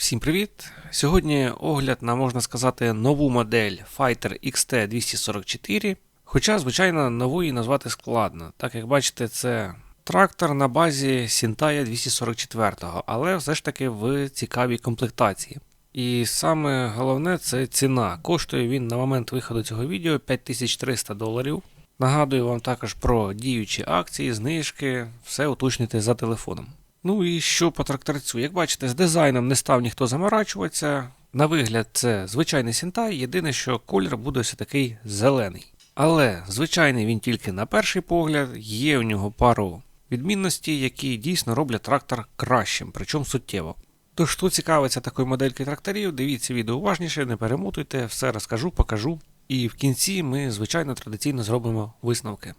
Всім привіт! Сьогодні огляд на можна сказати нову модель Fighter XT244. Хоча, звичайно, нову її назвати складно. Так як бачите, це трактор на базі Sintaya 244, але все ж таки в цікавій комплектації. І саме головне це ціна. Коштує він на момент виходу цього відео 5300 доларів. Нагадую вам також про діючі акції, знижки, все уточнюйте за телефоном. Ну і що по тракторцю? Як бачите, з дизайном не став ніхто заморачуватися. На вигляд, це звичайний Сінтай, єдине, що колір буде все такий зелений. Але звичайний він тільки на перший погляд, є у нього пару відмінностей, які дійсно роблять трактор кращим, причому суттєво. Тож, хто цікавиться такою моделькою тракторів, дивіться відео уважніше, не перемутуйте, все розкажу, покажу. І в кінці ми, звичайно, традиційно зробимо висновки.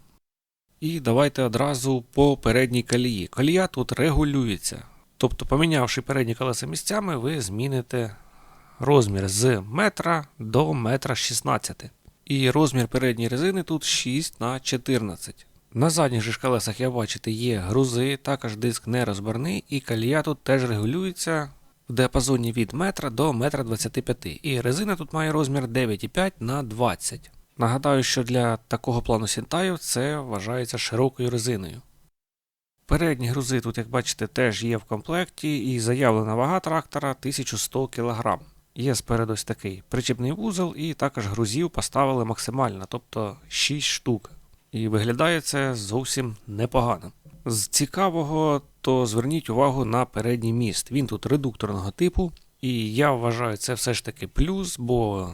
І давайте одразу по передній колії. Колія тут регулюється. Тобто, помінявши передні колеса місцями, ви зміните розмір з метра до метра 16. І розмір передньої резини тут 6 на 14. На задніх же колесах, як бачите, є грузи, також диск нерозборний, і колія тут теж регулюється в діапазоні від метра до метра 25. І резина тут має розмір 9,5 на 20. Нагадаю, що для такого плану сінтаю це вважається широкою резиною. Передні грузи тут, як бачите, теж є в комплекті, і заявлена вага трактора 1100 кг. Є спереду ось такий причіпний вузол, і також грузів поставили максимально, тобто 6 штук. І виглядає це зовсім непогано. З цікавого, то зверніть увагу на передній міст. Він тут редукторного типу, і я вважаю це все ж таки плюс, бо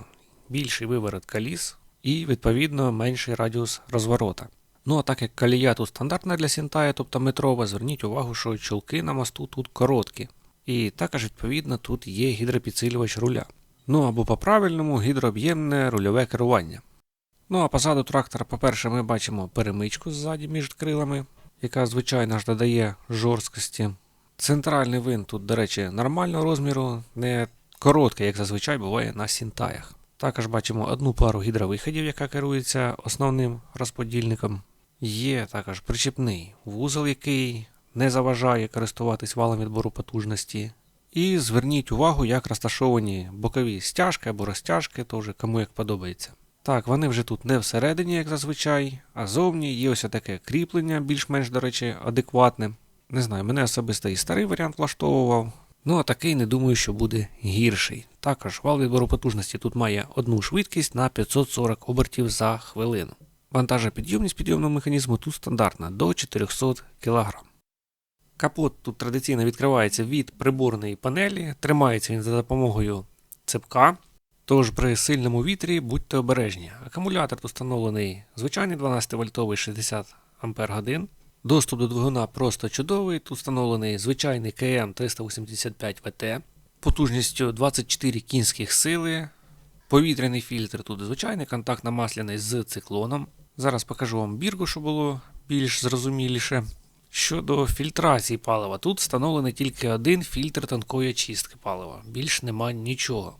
більший виворот коліс і, відповідно, менший радіус розворота. Ну а так як колія тут стандартна для Сінтая, тобто метрова, зверніть увагу, що чолки на мосту тут короткі. І також, відповідно, тут є гідропідсилювач руля. Ну або по-правильному гідрооб'ємне рульове керування. Ну а позаду трактора, по-перше, ми бачимо перемичку ззаді між крилами, яка, звичайно ж, додає жорсткості. Центральний винт тут, до речі, нормального розміру, не короткий, як зазвичай буває на Сінтаях. Також бачимо одну пару гідровиходів, яка керується основним розподільником. Є також причіпний вузол, який не заважає користуватись валом відбору потужності. І зверніть увагу, як розташовані бокові стяжки або розтяжки, теж кому як подобається. Так, вони вже тут не всередині, як зазвичай, а зовні є ось таке кріплення, більш-менш, до речі, адекватне. Не знаю, мене особисто і старий варіант влаштовував. Ну а такий не думаю, що буде гірший. Також вал відбору потужності тут має одну швидкість на 540 обертів за хвилину. Вантажопідйомність підйомного механізму тут стандартна до 400 кг. Капот тут традиційно відкривається від приборної панелі, тримається він за допомогою цепка. Тож при сильному вітрі будьте обережні. Акумулятор тут встановлений звичайний 12 вольтовий 60 Ах. Доступ до двигуна просто чудовий. Тут встановлений звичайний КМ 385 ВТ потужністю 24 кінських сили. Повітряний фільтр тут звичайний, контактно-масляний з циклоном. Зараз покажу вам бірку, щоб було більш зрозуміліше. Щодо фільтрації палива, тут встановлений тільки один фільтр тонкої очистки палива, більш нема нічого.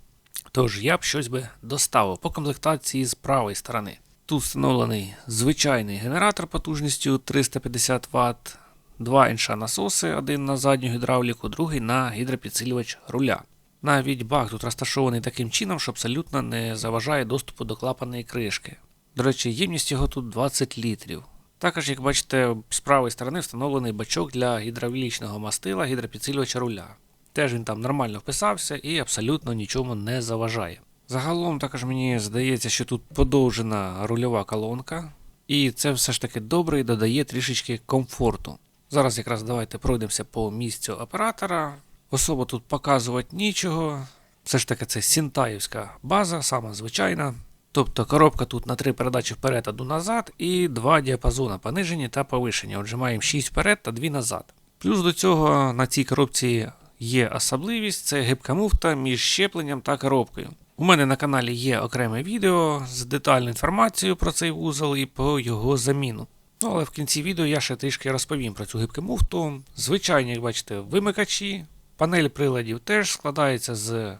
Тож я б щось би доставив по комплектації з правої сторони. Тут встановлений звичайний генератор потужністю 350 Вт, два інша насоси, один на задню гідравліку, другий на гідропідсилювач руля. Навіть бак тут розташований таким чином, що абсолютно не заважає доступу до клапаної кришки. До речі, ємність його тут 20 літрів. Також, як бачите, з правої сторони встановлений бачок для гідравлічного мастила гідропідсилювача руля. Теж він там нормально вписався і абсолютно нічому не заважає. Загалом також мені здається, що тут подовжена рульова колонка, і це все ж таки добре і додає трішечки комфорту. Зараз якраз давайте пройдемося по місцю оператора. Особо тут показувати нічого. Все ж таки це Сінтаївська база, сама звичайна. Тобто коробка тут на три передачі вперед, одну назад, і два діапазони понижені та повишені. Отже, маємо 6 вперед та 2 назад. Плюс до цього на цій коробці є особливість це гибка муфта між щепленням та коробкою. У мене на каналі є окреме відео з детальною інформацією про цей вузол і про його заміну. Ну, але в кінці відео я ще трішки розповім про цю гибку муфту. Звичайні, як бачите, вимикачі. Панель приладів теж складається з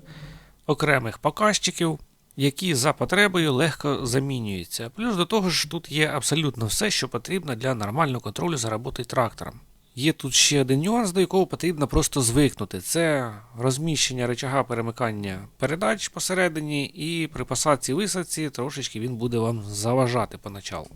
окремих показчиків, які за потребою легко замінюються. Плюс до того ж, тут є абсолютно все, що потрібно для нормального контролю за роботою трактором. Є тут ще один нюанс, до якого потрібно просто звикнути. Це розміщення рычага перемикання передач посередині, і при посадці висадці трошечки він буде вам заважати поначалу.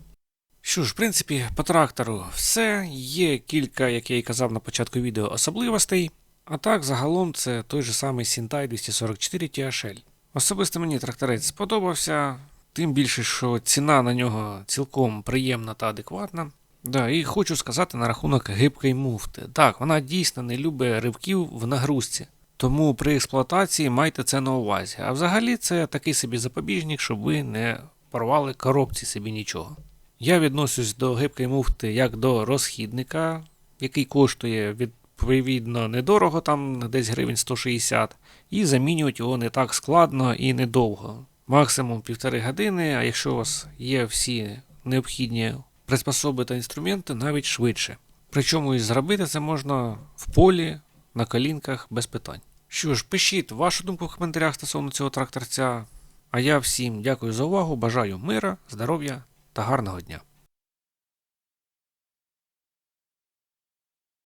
Що ж, в принципі, по трактору все. Є кілька, як я і казав на початку відео, особливостей. А так, загалом, це той же самий Sintai 244 THL. Особисто мені тракторець сподобався, тим більше, що ціна на нього цілком приємна та адекватна. Да, і хочу сказати на рахунок гибкої муфти. Так, вона дійсно не любить ривків в нагрузці. Тому при експлуатації майте це на увазі. А взагалі це такий собі запобіжник, щоб ви не порвали коробці собі нічого. Я відношусь до гибкої муфти як до розхідника, який коштує відповідно недорого, там десь гривень 160, і замінювати його не так складно і недовго. Максимум півтори години, а якщо у вас є всі необхідні приспособи та інструменти, навіть швидше. Причому і зробити це можна в полі, на колінках без питань. Що ж, пишіть вашу думку в коментарях стосовно цього тракторця. А я всім дякую за увагу, бажаю мира, здоров'я та гарного дня.